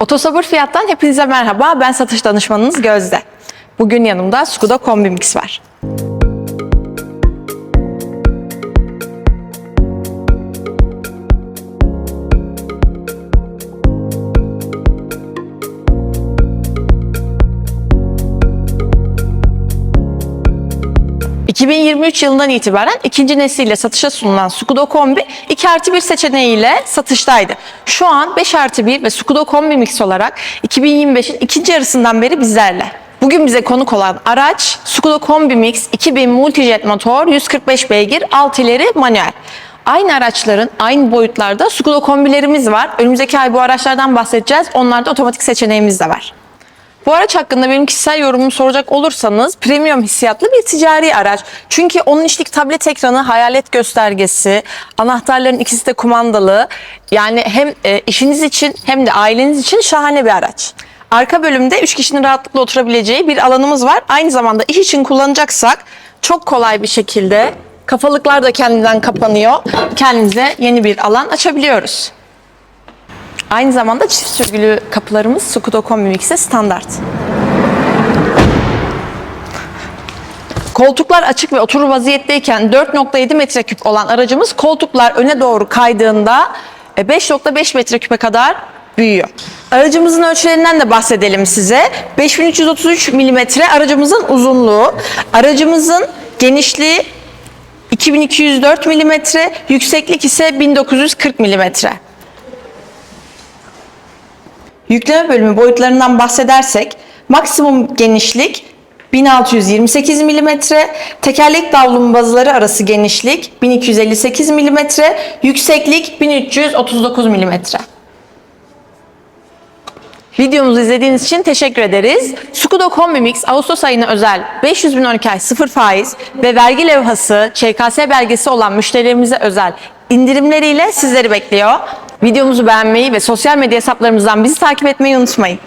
Otosabır Fiyat'tan hepinize merhaba. Ben satış danışmanınız Gözde. Bugün yanımda Skoda Kombi Mix var. ...2023 yılından itibaren ikinci nesiliyle satışa sunulan Skoda Kombi 2 artı 1 seçeneğiyle satıştaydı. Şu an 5 artı 1 ve Skoda Kombi Mix olarak 2025'in ikinci yarısından beri bizlerle. Bugün bize konuk olan araç Skoda Kombi Mix 2000 Multijet motor 145 beygir 6 ileri manuel. Aynı araçların aynı boyutlarda Skoda kombilerimiz var. Önümüzdeki ay bu araçlardan bahsedeceğiz. Onlarda otomatik seçeneğimiz de var. Bu araç hakkında benim kişisel yorumumu soracak olursanız premium hissiyatlı bir ticari araç. Çünkü onun içlik tablet ekranı, hayalet göstergesi, anahtarların ikisi de kumandalı. Yani hem e, işiniz için hem de aileniz için şahane bir araç. Arka bölümde 3 kişinin rahatlıkla oturabileceği bir alanımız var. Aynı zamanda iş için kullanacaksak çok kolay bir şekilde kafalıklar da kendinden kapanıyor. Kendimize yeni bir alan açabiliyoruz. Aynı zamanda çift sürgülü kapılarımız Skoda Kombi Mix'e standart. Koltuklar açık ve oturur vaziyetteyken 4.7 metreküp olan aracımız koltuklar öne doğru kaydığında e, 5.5 metreküpe kadar büyüyor. Aracımızın ölçülerinden de bahsedelim size. 5333 milimetre aracımızın uzunluğu. Aracımızın genişliği 2204 milimetre, yükseklik ise 1940 milimetre. Yükleme bölümü boyutlarından bahsedersek maksimum genişlik 1628 mm, tekerlek davlumu bazıları arası genişlik 1258 mm, yükseklik 1339 mm. Videomuzu izlediğiniz için teşekkür ederiz. Skoda Kombi Mix Ağustos ayına özel 500 bin 12 ay 0 faiz ve vergi levhası, ÇKS belgesi olan müşterilerimize özel indirimleriyle sizleri bekliyor. Videomuzu beğenmeyi ve sosyal medya hesaplarımızdan bizi takip etmeyi unutmayın.